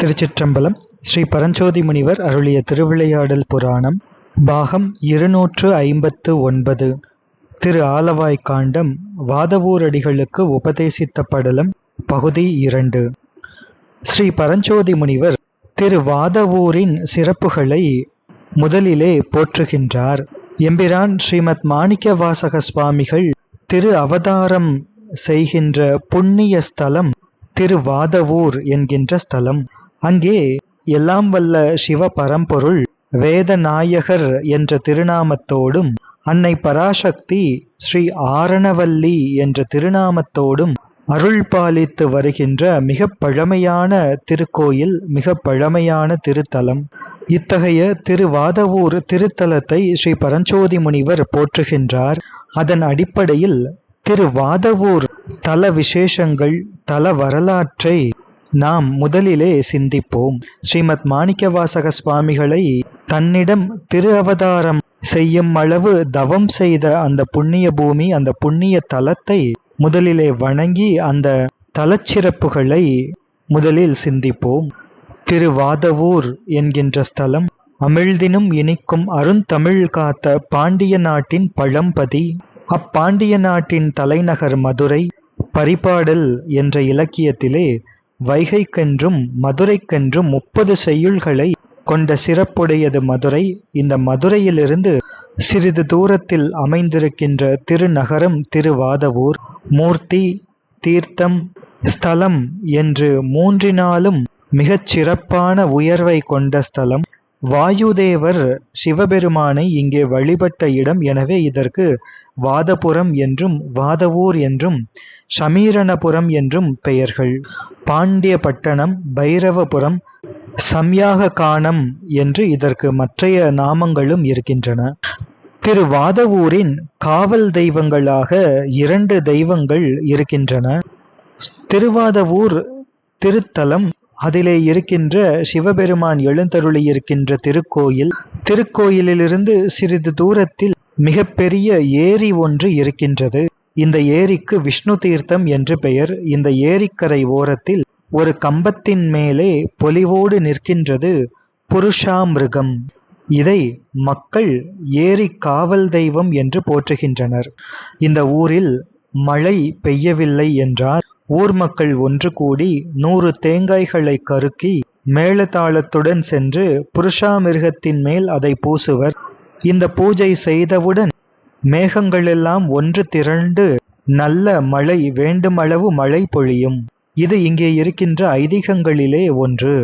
திருச்சிற்றம்பலம் ஸ்ரீ பரஞ்சோதி முனிவர் அருளிய திருவிளையாடல் புராணம் பாகம் இருநூற்று ஐம்பத்து ஒன்பது. திரு ஆலவாய் காண்டம் வாதவூரடிகளுக்கு உபதேசித்த படலம் பகுதி இரண்டு. ஸ்ரீ பரஞ்சோதி முனிவர் திரு வாதவூரின் சிறப்புகளை முதலிலே போற்றுகின்றார். எம்பிரான் ஸ்ரீமத் மாணிக்க வாசக சுவாமிகள் திரு அவதாரம் செய்கின்ற புண்ணிய ஸ்தலம் திருவாதவூர் என்கின்ற ஸ்தலம். அங்கே எல்லாம் வல்ல சிவ பரம்பொருள் வேதநாயகர் என்ற திருநாமத்தோடும் அன்னை பராசக்தி ஸ்ரீ ஆரணவல்லி என்ற திருநாமத்தோடும் அருள் பாலித்து வருகின்ற மிக பழமையான திருக்கோயில் மிக பழமையான திருத்தலம். இத்தகைய திருவாதவூர் திருத்தலத்தை ஸ்ரீ பரஞ்சோதி முனிவர் போற்றுகின்றார். அதன் அடிப்படையில் திருவாதவூர் தல விசேஷங்கள் தல வரலாற்றை நாம் முதலிலே சிந்திப்போம். ஸ்ரீமத் மாணிக்கவாசக சுவாமிகளை தன்னிடம் திரு அவதாரம் செய்யும் அளவு தவம் செய்த அந்த புண்ணிய பூமி அந்த புண்ணிய தலத்தை முதலிலே வணங்கி அந்த தலச்சிறப்புகளை முதலில் சிந்திப்போம். திருவாதவூர் என்கின்ற ஸ்தலம் அமிழ்தினும் இனிக்கும் அருந்தமிழ் காத்த பாண்டிய நாட்டின் பழம்பதி. அப்பாண்டிய நாட்டின் தலைநகர் மதுரை பரிபாடல் என்ற இலக்கியத்திலே வைகைக்கென்றும் மதுரைக்கென்றும் முப்பது செய்யுள்களை கொண்ட சிறப்புடையது மதுரை. இந்த மதுரையிலிருந்து சிறிது தூரத்தில் அமைந்திருக்கின்ற திருநகரம் திருவாதவூர். மூர்த்தி தீர்த்தம் ஸ்தலம் என்று மூன்றினாலும் மிகச் சிறப்பான உயர்வை கொண்ட ஸ்தலம். வாயுதேவர் சிவபெருமானை இங்கே வழிபட்ட இடம் எனவே இதற்கு வாதபுரம் என்றும் வாதவூர் என்றும் சமீரணபுரம் என்றும் பெயர்கள். பாண்டிய பட்டணம் பைரவபுரம் சம்யாக காணம் என்று இதற்கு மற்றைய நாமங்களும் இருக்கின்றன. திரு வாதவூரின் காவல் தெய்வங்களாக இரண்டு தெய்வங்கள் இருக்கின்றன. திருவாதவூர் திருத்தலம் அதிலே இருக்கின்ற சிவபெருமான் எழுந்தருளி இருக்கின்ற திருக்கோயில் திருக்கோயிலிலிருந்து சிறிது தூரத்தில் மிகப்பெரிய ஏரி ஒன்று இருக்கின்றது. இந்த ஏரிக்கு விஷ்ணு தீர்த்தம் என்று பெயர். இந்த ஏரிக்கரை ஓரத்தில் ஒரு கம்பத்தின் மேலே பொலிவோடு நிற்கின்றது புருஷாமிருகம். இதை மக்கள் ஏரி காவல் தெய்வம் என்று போற்றுகின்றனர். இந்த ஊரில் மழை பெய்யவில்லை என்றால் ஊர் மக்கள் ஒன்று கூடி நூறு தேங்காய்களை கருக்கி மேளதாளத்துடன் சென்று புருஷாமிருகத்தின் மேல் அதை பூசுவர். இந்த பூஜை செய்தவுடன் மேகங்களெல்லாம் ஒன்று திரண்டு நல்ல மழை வேண்டுமளவு மழை பொழியும். இது இங்கே இருக்கின்ற ஐதீகங்களிலே ஒன்று.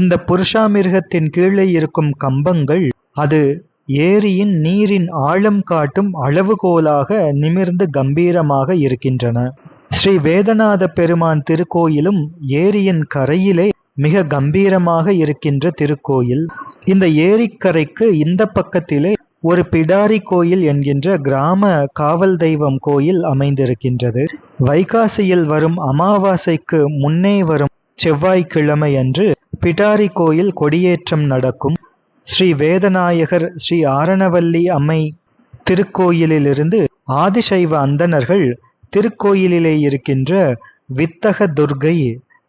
இந்த புருஷாமிருகத்தின் கீழே இருக்கும் கம்பங்கள் அது ஏரியின் நீரின் ஆழம் காட்டும் அளவுகோலாக நிமிர்ந்து கம்பீரமாக இருக்கின்றன. ஸ்ரீ வேதநாத பெருமான் திருக்கோயிலும் ஏரியின் கரையிலே மிக கம்பீரமாக இருக்கின்ற திருக்கோயில். இந்த ஏரிக்கரைக்கு இந்த பக்கத்திலே ஒரு பிடாரி கோயில் என்கின்ற கிராம காவல் தெய்வம் கோயில் அமைந்திருக்கின்றது. வைகாசியில் வரும் அமாவாசைக்கு முன்னே வரும் செவ்வாய்க்கிழமை அன்று பிடாரி கோயில் கொடியேற்றம் நடக்கும். ஸ்ரீ வேதநாயகர் ஸ்ரீ ஆரணவல்லி அம்மை திருக்கோயிலிலிருந்து ஆதிசைவ அந்தணர்கள் திருக்கோயிலிலே இருக்கின்ற வித்தக துர்கை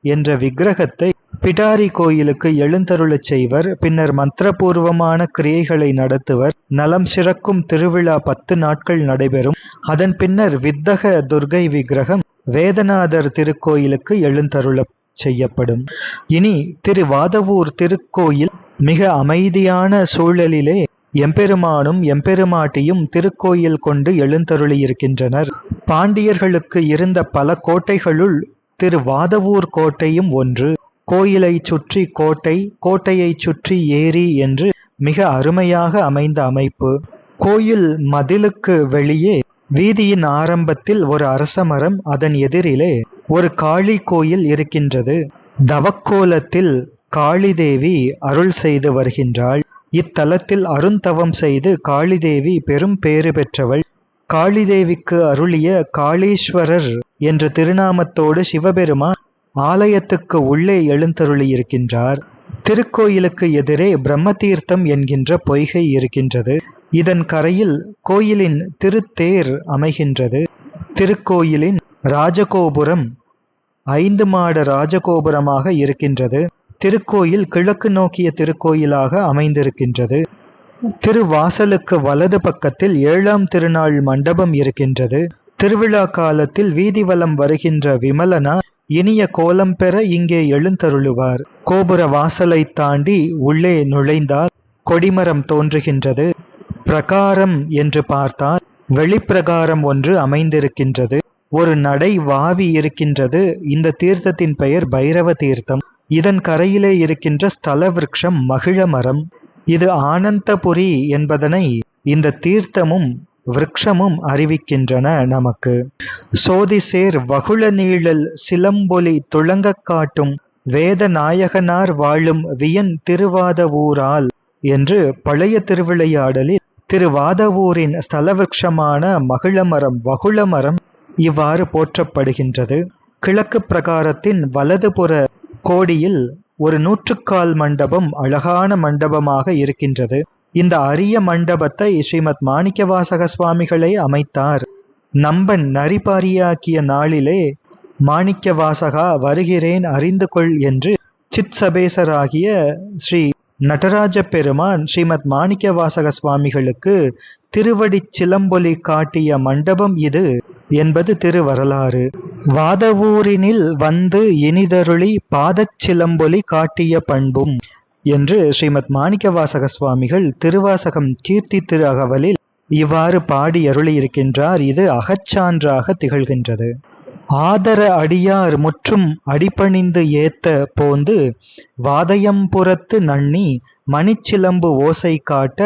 என்ற விக்கிரகத்தை பிடாரி கோயிலுக்கு எழுந்தருளச் செய்வர். பின்னர் மந்திரபூர்வமான கிரியைகளை நடத்துவர். நலம் சிறக்கும் திருவிழா பத்து நாட்கள் நடைபெறும். அதன் பின்னர் வித்தக துர்கை விக்கிரகம் வேதநாதர் திருக்கோயிலுக்கு எழுந்தருள செய்யப்படும். இனி திருவாதவூர் திருக்கோயில் மிக அமைதியான சூழலிலே எம்பெருமானும் எம்பெருமாட்டியும் திருக்கோயில் கொண்டு எழுந்தருளியிருக்கின்றனர். பாண்டியர்களுக்கு இருந்த பல கோட்டைகளுள் திருவாதவூர் கோட்டையும் ஒன்று. கோயிலை சுற்றி கோட்டை கோட்டையை சுற்றி ஏரி என்று மிக அருமையாக அமைந்த அமைப்பு. கோயில் மதிலுக்கு வெளியே வீதியின் ஆரம்பத்தில் ஒரு அரசமரம் அதன் எதிரிலே ஒரு காளி கோயில் இருக்கின்றது. தவக்கோலத்தில் காளிதேவி அருள் செய்து வருகின்றாள். இத்தலத்தில் அருந்தவம் செய்து காளிதேவி பெரும் பேறு பெற்றவள். காளிதேவிக்கு அருளிய காளீஸ்வரர் என்ற திருநாமத்தோடு சிவபெருமான் ஆலயத்துக்கு உள்ளே எழுந்தருளியிருக்கின்றார். திருக்கோயிலுக்கு எதிரே பிரம்மதீர்த்தம் என்கின்ற பொய்கை இருக்கின்றது. இதன் கரையில் கோயிலின் திருத்தேர் அமைகின்றது. திருக்கோயிலின் ராஜகோபுரம் ஐந்து மாட ராஜகோபுரமாக இருக்கின்றது. திருக்கோயில் கிழக்கு நோக்கிய திருக்கோயிலாக அமைந்திருக்கின்றது. திருவாசலுக்கு வலது பக்கத்தில் ஏழாம் திருநாள் மண்டபம் இருக்கின்றது. திருவிழா காலத்தில் வீதி வலம் வருகின்ற விமலனா இனிய கோலம் பெற இங்கே எழுந்தருளுவார். கோபுர வாசலை தாண்டி உள்ளே நுழைந்தால் கொடிமரம் தோன்றுகின்றது. பிரகாரம் என்று பார்த்தால் வெளிப்பிரகாரம் ஒன்று அமைந்திருக்கின்றது. ஒரு நடை வாவி இருக்கின்றது. இந்த தீர்த்தத்தின் பெயர் பைரவ தீர்த்தம். இதன் கரையிலே இருக்கின்ற ஸ்தல விருட்சம் மகிழ மரம். இது ஆனந்தபுரி என்பதனை இந்த தீர்த்தமும் விரக்ஷமும் அறிவிக்கின்றன நமக்கு. சோதிசேர் வகுள நீழல் சிலம்பொலி துளங்க காட்டும் வேத நாயகனார் வாழும் வியன் திருவாதவூரால் என்று பழைய திருவிளையாடலில் திருவாதவூரின் ஸ்தலவிருட்சமான மகிழமரம் வகுளமரம் இவ்வாறு போற்றப்படுகின்றது. கிழக்கு பிரகாரத்தின் வலதுபுற கோடியில் ஒரு நூற்றுக்கால் மண்டபம் அழகான மண்டபமாக இருக்கின்றது. இந்த அரிய மண்டபத்தை ஸ்ரீமத் மாணிக்கவாசக சுவாமிகளே அமைத்தார். நம்பன் நரிபாரியாக்கிய நாளிலே மாணிக்கவாசகா வருகிறேன் அறிந்து கொள் என்று சிற்சபேசராகிய ஸ்ரீ நடராஜ பெருமான் ஸ்ரீமத் மாணிக்கவாசக சுவாமிகளுக்கு திருவடிச் சிலம்பொலி காட்டிய மண்டபம் இது என்பது திருவரலாறு. வாதவூரினில் வந்து இனிதருளி பாதச் சிலம்பொலி காட்டிய பண்பும் என்று ஸ்ரீமத் மாணிக்கவாசக சுவாமிகள் திருவாசகம் கீர்த்தி திரு அகவலில் இவ்வாறு பாடி அருளியிருக்கின்றார் இது அகச்சான்றாக திகழ்கின்றது. ஆதர அடியார் முற்றும் அடிபணிந்து ஏத்த போந்து வாதயம்புறத்து நன்னி மணிச்சிலம்பு ஓசை காட்ட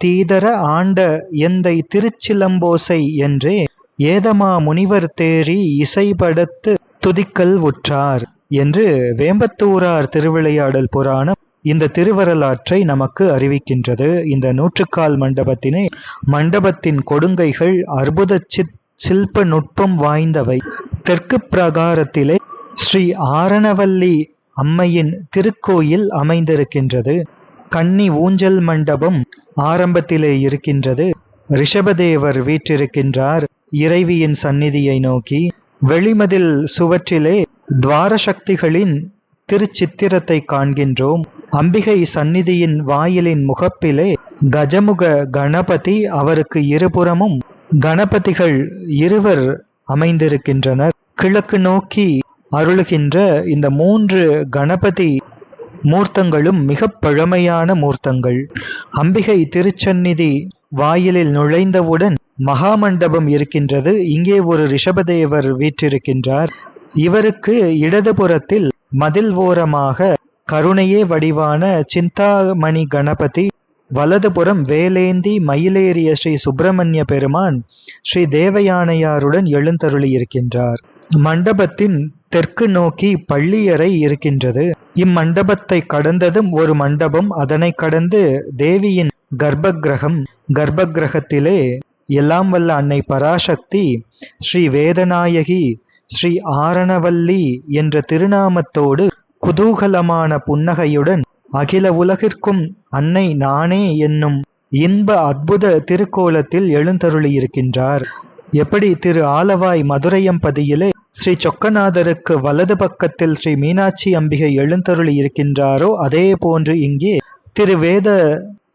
தீதர ஆண்ட எந்தை திருச்சிலம்போசை என்றே ஏதமா முனிவர் தேறி இசைபடத்து துதிக்கல் உற்றார் என்று வேம்பத்தூரார் திருவிளையாடல் புராணம் இந்த திருவரலாற்றை நமக்கு அறிவிக்கின்றது. இந்த நூற்றுக்கால் மண்டபத்தினை மண்டபத்தின் கொடுங்கைகள் அற்புத சித் சில்ப நுட்பம் வாய்ந்தவை. தெற்கு பிரகாரத்திலே ஸ்ரீ ஆரணவல்லி அம்மையின் திருக்கோயில் அமைந்திருக்கின்றது. கன்னி ஊஞ்சல் மண்டபம் ஆரம்பத்திலே இருக்கின்றது. ரிஷபதேவர் வீற்றிருக்கின்றார். இறைவியின் சந்நிதியை நோக்கி வெளிமதில் சுவற்றிலே துவார சக்திகளின் திருச்சித்திரத்தை காண்கின்றோம். அம்பிகை சந்நிதியின் வாயிலின் முகப்பிலே கஜமுக கணபதி அவருக்கு இருபுறமும் கணபதிகள் இருவர் அமைந்திருக்கின்றனர். கிழக்கு நோக்கி அருளுகின்ற இந்த மூன்று கணபதி மூர்த்தங்களும் மிக பழமையான மூர்த்தங்கள். அம்பிகை திருச்சந்நிதி வாயிலில் நுழைந்தவுடன் மகாமண்டபம் இருக்கின்றது. இங்கே ஒரு ரிஷபதேவர் வீற்றிருக்கின்றார். இவருக்கு இடதுபுறத்தில் மதில் ஓரமாக கருணையே வடிவான சிந்தாமணி கணபதி வலதுபுறம் வேலேந்தி மயிலேறிய ஸ்ரீ சுப்பிரமணிய பெருமான் ஸ்ரீ தேவயானையாருடன் எழுந்தருளியிருக்கின்றார். மண்டபத்தின் தெற்கு நோக்கி பள்ளியறை இருக்கின்றது. இம்மண்டபத்தை கடந்ததும் ஒரு மண்டபம் அதனை கடந்து தேவியின் கர்ப்பகிரகம் கர்ப்பகிரகத்திலே எல்லாம் வல்ல அன்னை பராசக்தி ஸ்ரீ வேதநாயகி ஸ்ரீ ஆரணவல்லி என்ற திருநாமத்தோடு குதூகலமான புன்னகையுடன் அகில உலகிற்கும் அன்னை நானே என்னும் இன்ப அற்புத திருக்கோலத்தில் எழுந்தருளியிருக்கின்றார். எப்படி திரு ஆலவாய் மதுரையம்பதியிலே ஸ்ரீ சொக்கநாதருக்கு வலது பக்கத்தில் ஸ்ரீ மீனாட்சி அம்பிகை எழுந்தருளி இருக்கின்றாரோ அதே போன்று இங்கே திருவேத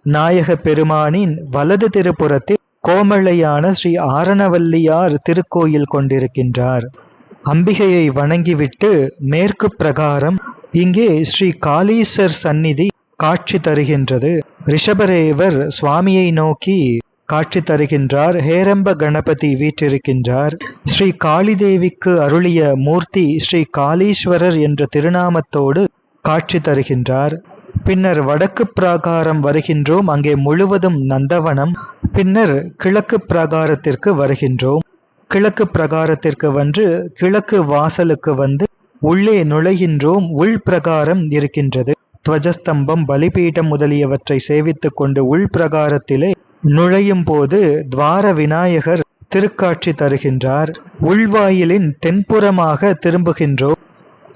நாயக பெருமானின் வலது திருப்புறத்தில் கோமளையான ஸ்ரீ ஆரணவல்லியார் திருக்கோயில் கொண்டிருக்கின்றார். அம்பிகையை வணங்கிவிட்டு மேற்கு பிரகாரம் இங்கே ஸ்ரீ காளீசர் சந்நிதி காட்சி தருகின்றது. ரிஷபரேவர் சுவாமியை நோக்கி காட்சி தருகின்றார். ஹேரம்ப கணபதி வீற்றிருக்கின்றார். ஸ்ரீ காளிதேவிக்கு அருளிய மூர்த்தி ஸ்ரீ காளீஸ்வரர் என்ற திருநாமத்தோடு காட்சி தருகின்றார். பின்னர் வடக்கு பிராகாரம் வருகின்றோம். அங்கே முழுவதும் நந்தவனம். பின்னர் கிழக்கு பிராகாரத்திற்கு வருகின்றோம். கிழக்கு பிரகாரத்திற்கு வந்து கிழக்கு வாசலுக்கு வந்து உள்ளே நுழைகின்றோம். உள் பிரகாரம் இருக்கின்றது. துவஜஸ்தம்பம் பலிபீடம் முதலியவற்றை சேவித்துக் கொண்டு உள் பிரகாரத்திலே நுழையும் போது துவார விநாயகர் திருக்காட்சி தருகின்றார். உள்வாயிலின் தென்புறமாக திரும்புகின்றோம்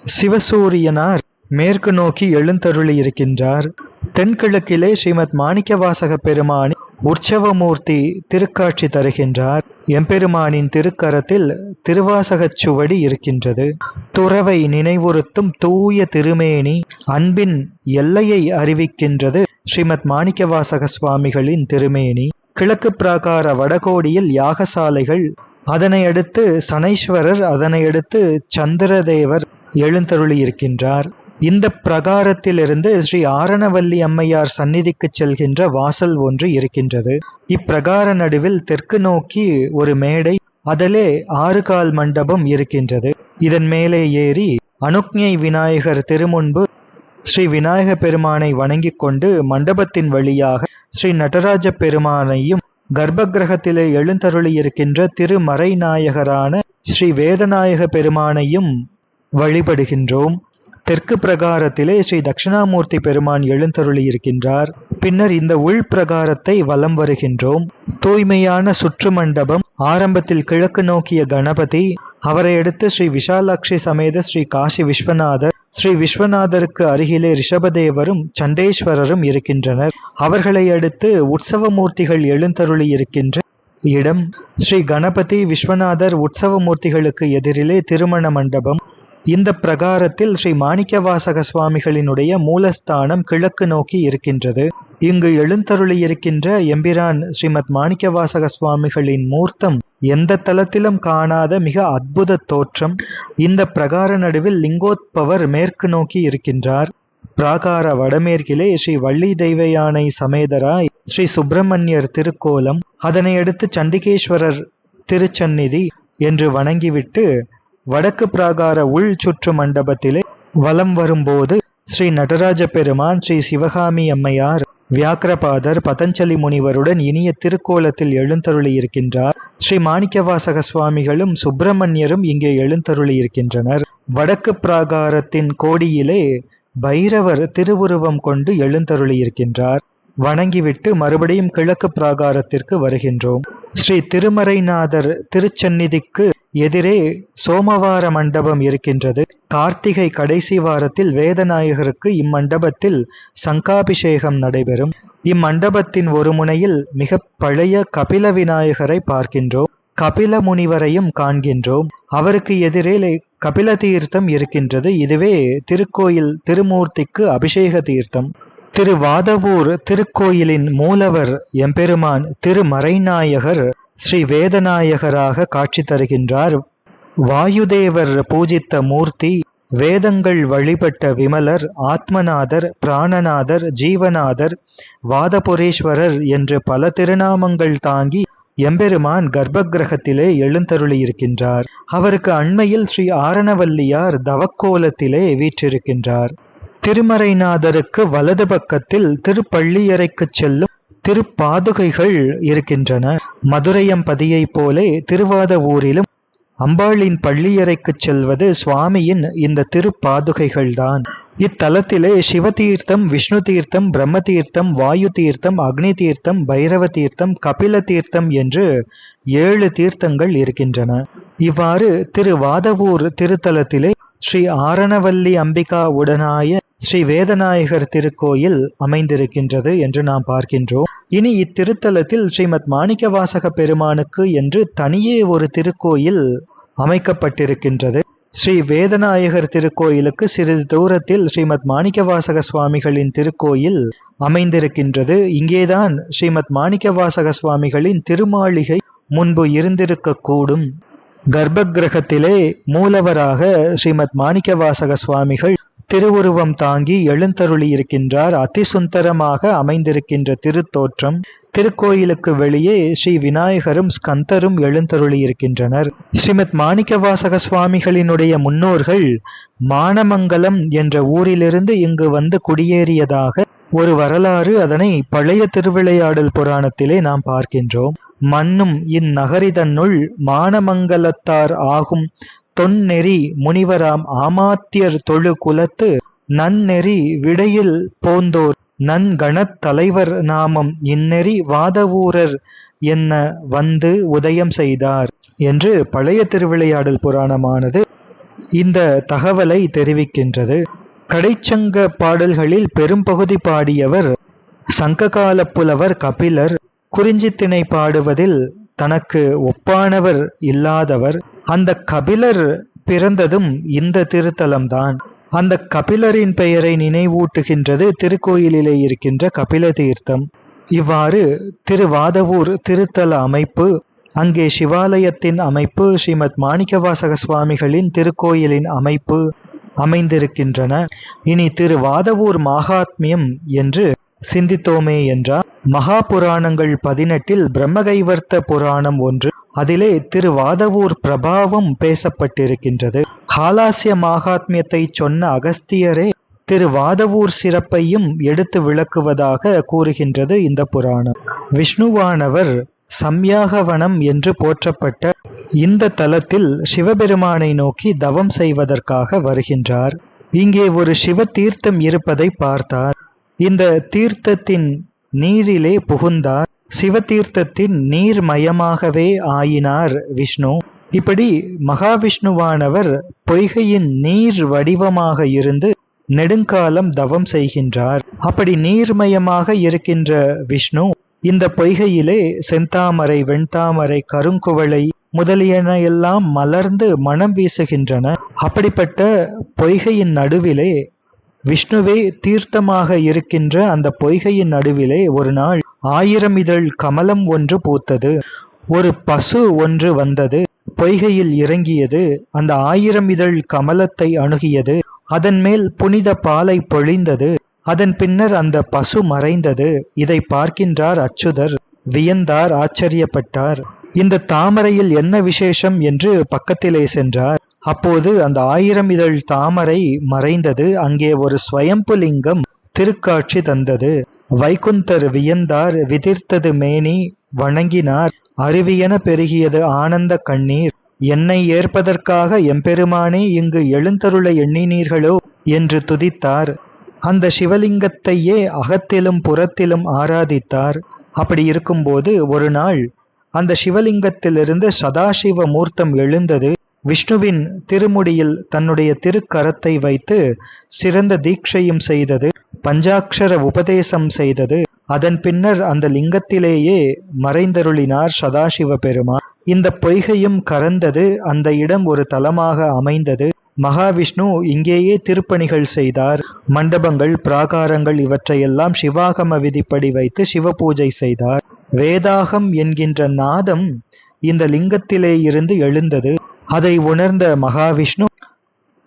சிவசூரியனார் மேற்கு நோக்கி எழுந்தருளி இருக்கின்றார் தென்கிழக்கிலே ஸ்ரீமத் மாணிக்கவாசக பெருமானி உற்சவமூர்த்தி திருக்காட்சி தருகின்றார். எம்பெருமானின் திருக்கரத்தில் திருவாசகச் சுவடி இருக்கின்றது. துறவை நினைவுறுத்தும் தூய திருமேனி அன்பின் எல்லையை அறிவிக்கின்றது ஸ்ரீமத் மாணிக்கவாசக சுவாமிகளின் திருமேனி. கிழக்கு பிராகார வடகோடியில் யாகசாலைகள் அதனை அடுத்து சனைஸ்வரர் அதனை அடுத்து சந்திரதேவர் எழுந்தருளி இருக்கின்றார் இந்த பிரகாரத்திலிருந்து ஸ்ரீ ஆரணவல்லி அம்மையார் சந்நிதிக்கு செல்கின்ற வாசல் ஒன்று இருக்கின்றது. இப்பிரகார நடுவில் தெற்கு நோக்கி ஒரு மேடை அதிலே ஆறு கால் மண்டபம் இருக்கின்றது. இதன் மேலே ஏறி அனுக்ஞை விநாயகர் திருமுன்பு ஸ்ரீ விநாயக பெருமானை வணங்கிக் கொண்டு மண்டபத்தின் வழியாக ஸ்ரீ நடராஜ பெருமானையும் கர்ப்பகிரகத்திலே எழுந்தருளி இருக்கின்ற திருமறை நாயகரான ஸ்ரீ வேதநாயக பெருமானையும் வழிபடுகின்றோம். தெற்கு பிரகாரத்திலே ஸ்ரீ தட்சிணாமூர்த்தி பெருமான் எழுந்தருளி இருக்கின்றார் பின்னர் இந்த உள் பிரகாரத்தை வலம் வருகின்றோம். தூய்மையான சுற்று மண்டபம் ஆரம்பத்தில் கிழக்கு நோக்கிய கணபதி அவரை அடுத்து ஸ்ரீ விஷாலாட்சி சமேத ஸ்ரீ காசி விஸ்வநாதர் ஸ்ரீ விஸ்வநாதருக்கு அருகிலே ரிஷபதேவரும் சண்டேஸ்வரரும் இருக்கின்றனர். அவர்களை அடுத்து உற்சவமூர்த்திகள் எழுந்தருளி இருக்கின்ற இடம் ஸ்ரீ கணபதி விஸ்வநாதர் உற்சவ மூர்த்திகளுக்கு எதிரிலே திருமண மண்டபம் இந்த பிரகாரத்தில் ஸ்ரீ மாணிக்கவாசக சுவாமிகளினுடைய மூலஸ்தானம் கிழக்கு நோக்கி இருக்கின்றது. இங்கு எழுந்தருளி இருக்கின்ற எம்பிரான் ஸ்ரீமத் மாணிக்கவாசக சுவாமிகளின் மூர்த்தம் எந்த தலத்திலும் காணாத மிக அற்புத தோற்றம். இந்த பிரகார நடுவில் லிங்கோத்பவர் மேற்கு நோக்கி இருக்கின்றார். பிராகார வடமேற்கிலே ஸ்ரீ வள்ளி தெய்வயானை சமேதராய் ஸ்ரீ சுப்பிரமணியர் திருக்கோலம். அதனையடுத்து சண்டிகேஸ்வரர் திருச்சந்நிதி என்று வணங்கிவிட்டு வடக்கு பிராகார உள் சுற்று மண்டபத்திலே வலம் வரும்போது ஸ்ரீ நடராஜ பெருமான் ஸ்ரீ சிவகாமி அம்மையார் வியாக்கிரபாதர் பதஞ்சலி முனிவருடன் இனிய திருக்கோலத்தில் எழுந்தருளி இருக்கின்றார் ஸ்ரீ மாணிக்கவாசக சுவாமிகளும் சுப்பிரமணியரும் இங்கே எழுந்தருளி இருக்கின்றனர் வடக்கு பிராகாரத்தின் கோடியிலே பைரவர் திருவுருவம் கொண்டு எழுந்தருளி இருக்கின்றார் வணங்கிவிட்டு மறுபடியும் கிழக்கு பிராகாரத்திற்கு வருகின்றோம். ஸ்ரீ திருமறைநாதர் திருச்சந்நிதிக்கு எதிரே சோமவார மண்டபம் இருக்கின்றது. கார்த்திகை கடைசி வாரத்தில் வேதநாயகருக்கு இம்மண்டபத்தில் சங்காபிஷேகம் நடைபெறும். இம்மண்டபத்தின் ஒரு முனையில் மிக பழைய கபில விநாயகரை பார்க்கின்றோம். கபில முனிவரையும் காண்கின்றோம். அவருக்கு எதிரே கபில தீர்த்தம் இருக்கின்றது. இதுவே திருக்கோயில் திருமூர்த்திக்கு அபிஷேக தீர்த்தம். திருவாதவூர் திருக்கோயிலின் மூலவர் எம்பெருமான் திருமறைநாயகர் ஸ்ரீ வேதநாயகராக காட்சி தருகின்றார். வாயுதேவர் பூஜித்த மூர்த்தி வேதங்கள் வழிபட்ட விமலர் ஆத்மநாதர் பிராணநாதர் ஜீவநாதர் வாதபுரீஸ்வரர் என்று பல திருநாமங்கள் தாங்கி எம்பெருமான் கர்ப்பகிரகத்திலே எழுந்தருளியிருக்கின்றார். அவருக்கு அண்மையில் ஸ்ரீ ஆரணவல்லியார் தவக்கோலத்திலே வீற்றிருக்கின்றார். திருமறைநாதருக்கு வலது பக்கத்தில் திருப்பள்ளியறைக்குச் செல்லும் திருப்பாதுகைகள் இருக்கின்றன. மதுரையம்பதியைப் போலே திருவாத ஊரிலும் அம்பாளின் பள்ளியறைக்குச் செல்வது சுவாமியின் இந்த திருப்பாதுகைகள்தான். இத்தலத்திலே சிவதீர்த்தம் விஷ்ணு தீர்த்தம் பிரம்ம தீர்த்தம் வாயு தீர்த்தம் அக்னி தீர்த்தம் பைரவ தீர்த்தம் கபில தீர்த்தம் என்று ஏழு தீர்த்தங்கள் இருக்கின்றன. இவ்வாறு திருவாதவூர் திருத்தலத்திலே ஸ்ரீ ஆரணவல்லி அம்பிகா உடனாய ஸ்ரீ வேதநாயகர் திருக்கோயில் அமைந்திருக்கின்றது என்று நாம் பார்க்கின்றோம். இனி இத்திருத்தலத்தில் ஸ்ரீமத் மாணிக்கவாசக பெருமானுக்கு என்று தனியே ஒரு திருக்கோயில் அமைக்கப்பட்டிருக்கின்றது. ஸ்ரீ வேதநாயகர் திருக்கோயிலுக்கு சிறிது தூரத்தில் ஸ்ரீமத் மாணிக்கவாசக சுவாமிகளின் திருக்கோயில் அமைந்திருக்கின்றது. இங்கேதான் ஸ்ரீமத் மாணிக்கவாசக சுவாமிகளின் திருமாளிகை முன்பு இருந்திருக்கக்கூடும். கர்ப்பகிரகத்திலே மூலவராக ஸ்ரீமத் மாணிக்கவாசக சுவாமிகள் திருவுருவம் தாங்கி எழுந்தருளி இருக்கின்றார். அதிசுந்தரமாக அமைந்திருக்கின்ற திருத்தோற்றம் திருக்கோயிலுக்கு வெளியே ஸ்ரீ விநாயகரும் ஸ்கந்தரும் எழுந்தருளி இருக்கின்றனர். ஸ்ரீமத் மாணிக்கவாசக சுவாமிகளினுடைய முன்னோர்கள் மானமங்கலம் என்ற ஊரிலிருந்து இங்கு வந்து குடியேறியதாக ஒரு வரலாறு அதனை பழைய திருவிளையாடல் புராணத்திலே நாம் பார்க்கின்றோம். மண்ணும் இந்நகரிதன்னுள் மானமங்கலத்தார் ஆகும் தொன்னெறி முனிவராம் ஆமாத்தியர் தொழு குலத்து நன்னெறி விடையில் போந்தோர் நன்கணத் தலைவர் நாமம் இந்நெறி வாதவூரர் என்ன வந்து உதயம் செய்தார் என்று பழைய திருவிளையாடல் புராணமானது இந்த தகவலை தெரிவிக்கின்றது. கடைச்சங்க பாடல்களில் பெரும்பகுதி பாடியவர் சங்ககால புலவர் கபிலர் குறிஞ்சித்திணை பாடுவதில் தனக்கு ஒப்பானவர் இல்லாதவர். அந்த கபிலர் பிறந்ததும் இந்த திருத்தலம்தான். அந்த கபிலரின் பெயரை நினைவூட்டுகின்றது திருக்கோயிலிலே இருக்கின்ற கபில தீர்த்தம். இவ்வாறு திருவாதவூர் திருத்தல அமைப்பு அங்கே சிவாலயத்தின் அமைப்பு ஸ்ரீமத் மாணிக்கவாசக சுவாமிகளின் திருக்கோயிலின் அமைப்பு அமைந்திருக்கின்றன. இனி திருவாதவூர் மகாத்மியம் என்று சிந்தித்தோமே என்றார். மகா புராணங்கள் பதினெட்டில் பிரம்மகைவர்த்த புராணம் ஒன்று அதிலே திருவாதவூர் பிரபாவம் பேசப்பட்டிருக்கின்றது. காலாசிய மகாத்மியத்தை சொன்ன அகஸ்தியரே திருவாதவூர் சிறப்பையும் எடுத்து விளக்குவதாக கூறுகின்றது இந்த புராணம். விஷ்ணுவானவர் சம்யாகவனம் என்று போற்றப்பட்ட இந்த தலத்தில் சிவபெருமானை நோக்கி தவம் செய்வதற்காக வருகின்றார். இங்கே ஒரு சிவ தீர்த்தம் இருப்பதை பார்த்தார். இந்த தீர்த்தத்தின் நீரிலே புகுந்தார். சிவதீர்த்தத்தின் நீர்மயமாகவே ஆயினார் விஷ்ணு. இப்படி மகாவிஷ்ணுவானவர் பொய்கையின் நீர் வடிவமாக இருந்து நெடுங்காலம் தவம் செய்கின்றார். அப்படி நீர்மயமாக இருக்கின்ற விஷ்ணு இந்த பொய்கையிலே செந்தாமரை வெண்தாமரை கருங்குவளை முதலியன எல்லாம் மலர்ந்து மனம் வீசுகின்றன. அப்படிப்பட்ட பொய்கையின் நடுவிலே விஷ்ணுவே தீர்த்தமாக இருக்கின்ற அந்த பொய்கையின் நடுவிலே ஒரு நாள் ஆயிரம் இதழ் கமலம் ஒன்று பூத்தது. ஒரு பசு ஒன்று வந்தது. பொய்கையில் இறங்கியது. அந்த ஆயிரம் இதழ் கமலத்தை அணுகியது. அதன் மேல் புனித பாலை பொழிந்தது. அதன் பின்னர் அந்த பசு மறைந்தது. இதை பார்க்கின்றார் அச்சுதர். வியந்தார் ஆச்சரியப்பட்டார். இந்த தாமரையில் என்ன விசேஷம் என்று பக்கத்திலே சென்றார். அப்போது அந்த ஆயிரம் இதழ் தாமரை மறைந்தது. அங்கே ஒரு ஸ்வயம்புலிங்கம் திருக்காட்சி தந்தது. வைகுந்தர் வியந்தார் விதிர்த்தது மேனி வணங்கினார். அருவியென பெருகியது ஆனந்த கண்ணீர். என்னை ஏற்பதற்காக எம்பெருமானே இங்கு எழுந்தருள எண்ணினீர்களோ? என்று துதித்தார். அந்த சிவலிங்கத்தையே அகத்திலும் புறத்திலும் ஆராதித்தார். அப்படி இருக்கும்போது ஒரு நாள் அந்த சிவலிங்கத்திலிருந்து சதாசிவ மூர்த்தம் எழுந்தது. விஷ்ணுவின் திருமுடியில் தன்னுடைய திருக்கரத்தை வைத்து சிறந்த தீட்சையும் செய்தது. பஞ்சாட்சர உபதேசம் செய்தது. அதன் பின்னர் அந்த லிங்கத்திலேயே மறைந்தருளினார் சதாசிவ பெருமான். இந்த பொய்கையும் கறந்தது அந்த இடம் ஒரு தலமாக அமைந்தது. மகாவிஷ்ணு இங்கேயே திருப்பணிகள் செய்தார். மண்டபங்கள் பிராகாரங்கள் இவற்றையெல்லாம் சிவாகம விதிப்படி வைத்து சிவ பூஜை செய்தார். வேதாகம் என்கின்ற நாதம் இந்த லிங்கத்திலே இருந்து எழுந்தது. அதை உணர்ந்த மகாவிஷ்ணு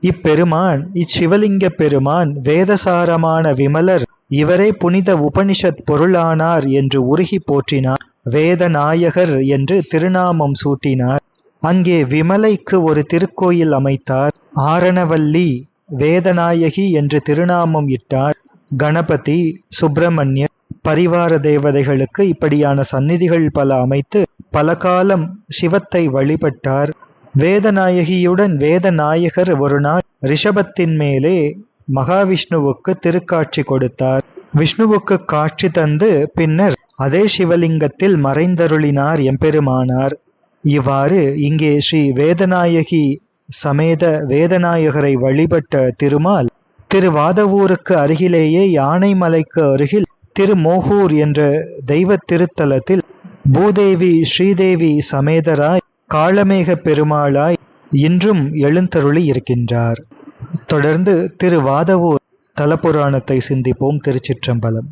இப்பெருமான் இச்சிவலிங்க பெருமான் வேதசாரமான விமலர் இவரே புனித உபனிஷத் பொருளானார் என்று உருகி போற்றினார். வேதநாயகர் என்று திருநாமம் சூட்டினார். அங்கே விமலைக்கு ஒரு திருக்கோயில் அமைத்தார். ஆரணவல்லி வேதநாயகி என்று திருநாமம் இட்டார். கணபதி சுப்பிரமணியர் பரிவார தேவதைகளுக்கு இப்படியான சந்நிதிகள் பல அமைத்து பல காலம் சிவத்தை வழிபட்டார். வேதநாயகியுடன் வேதநாயகர் ஒரு நாள் ரிஷபத்தின் மேலே மகாவிஷ்ணுவுக்கு திருக்காட்சி கொடுத்தார். விஷ்ணுவுக்கு காட்சி தந்து பின்னர் அதே சிவலிங்கத்தில் மறைந்தருளினார் எம்பெருமானார். இவ்வாறு இங்கே ஸ்ரீ வேதநாயகி சமேத வேதநாயகரை வழிபட்ட திருமால் திருவாதவூருக்கு அருகிலேயே யானைமலைக்கு அருகில் திருமோகூர் என்ற தெய்வ திருத்தலத்தில் பூதேவி ஸ்ரீதேவி சமேதராய் காளமேக பெருமாளாய் இன்றும் எழுந்தருளி இருக்கின்றார். தொடர்ந்து திருவாதவூர் தலபுராணத்தை சிந்திப்போம் திருச்சிற்றம்பலம்.